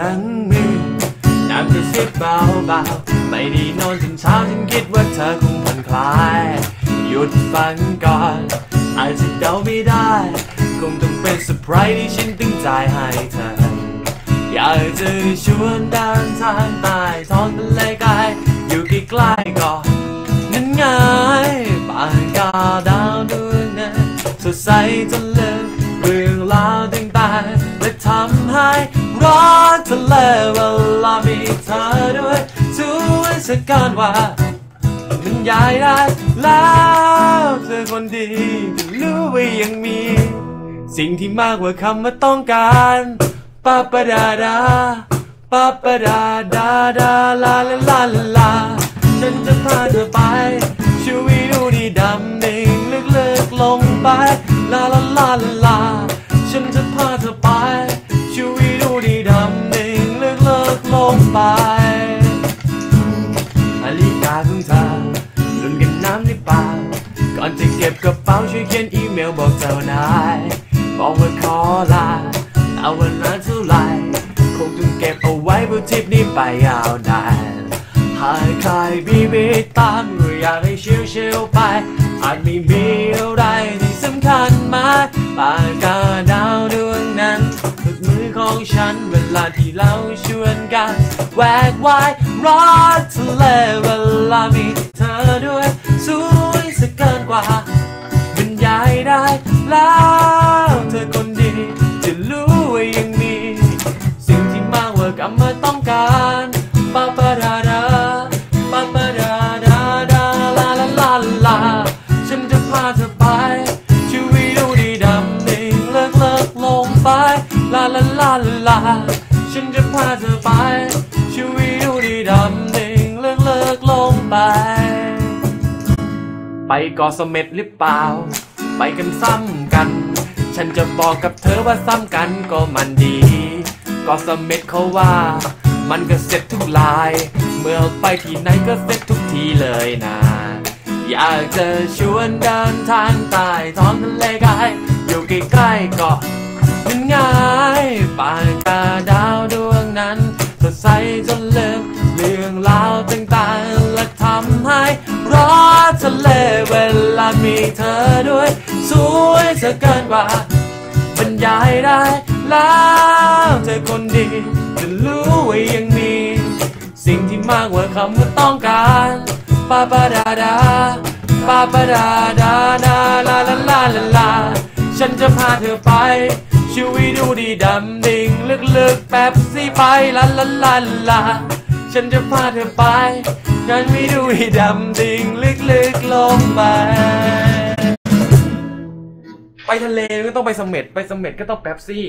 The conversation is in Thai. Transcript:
หลังมือน้ำกระซิบเบาๆไม่ได้นอนจนเช้าฉันคิดว่าเธอคงผ่อนคลาย หยุดฟังก่อนอาจจะเดาไม่ได้ คงต้องเป็นเซอร์ไพรส์ที่ฉันตั้งใจให้เธอ อยากจะชวนเดินทางใต้ท้องทะเลไกลอยู่ใกล้ๆก็นั่นไงปานกาดาวดวงนั้นสดใสจนลืมเรื่องราวต่างๆและทำให้ รักทะเลเวลามีเธอด้วยช่วยสักการว่ามันใหญ่ได้แล้วเธอคนดีรู้ว่ายังมี สิ่งที่มากกว่าคำว่าต้องการปาปดาดาปาปดาดาดาลาลาลาลาลาฉันจะพาเธอไปชีวิตดูดีดำดิ่งลึกๆลงไปลาลาลาลา ของเธอลุ้นกันน้ำในปากก่อนจะเก็บกระเป๋าช่วยเขียนอีเมลบอกเจ้านายบอกว่าขอลาแต่วันนั้นเท่าไหรคงต้องเก็บเอาไว้เพื่อทริปนี้ไปยาวนานหากใครบีบีตามก็อยากให้เชียวเชียวไปอาจไม่มีอะไรที่สำคัญมากปากกา ฉันเวลาที่เราชวนกันแหวกว่ายรอดทะเลเวลามีเธอด้วย สวยสักเกินกว่าบรรยายได้แล้วเธอคนดีจะรู้ว่ายัง ดีดำดิ่งเลิกเลิกลงไป ไปเกาะสม็ดหรือเปล่า ไปกันซ้ำกัน ฉันจะบอกกับเธอว่าซ้ำกันก็มันดีเกาะเสม็ดเขาว่า มันก็เสร็จทุกลาย เมื่อไปที่ไหนก็เสร็จทุกทีเลยนะ อยากจะชวนเดินทางใต้ท้องทะเลไกลอยู่ใกล้ๆเกาะมันง่ายปานกาดาวดวงนั้นสดใสจน ทะเลเวลามีเธอด้วย สวยเสเกินกว่าบรรยายได้ แล้วเธอคนดีจะรู้ว่ายังมี สิ่งที่มากกว่าคำว่าต้องการปาปาดาดาปาปาดาดาดาลาลาลาลาลาฉันจะพาเธอไป ชีวิตดูดีดำดิ่งลึกๆแป๊บซี่ไปลาลาลาลา ฉันจะพาเธอไปฉันไม่ดูให้ดำดิ่งลึกๆลงไปไปทะเลก็ต้องไปเสม็ดไปเสม็ดก็ต้องแป๊บซี่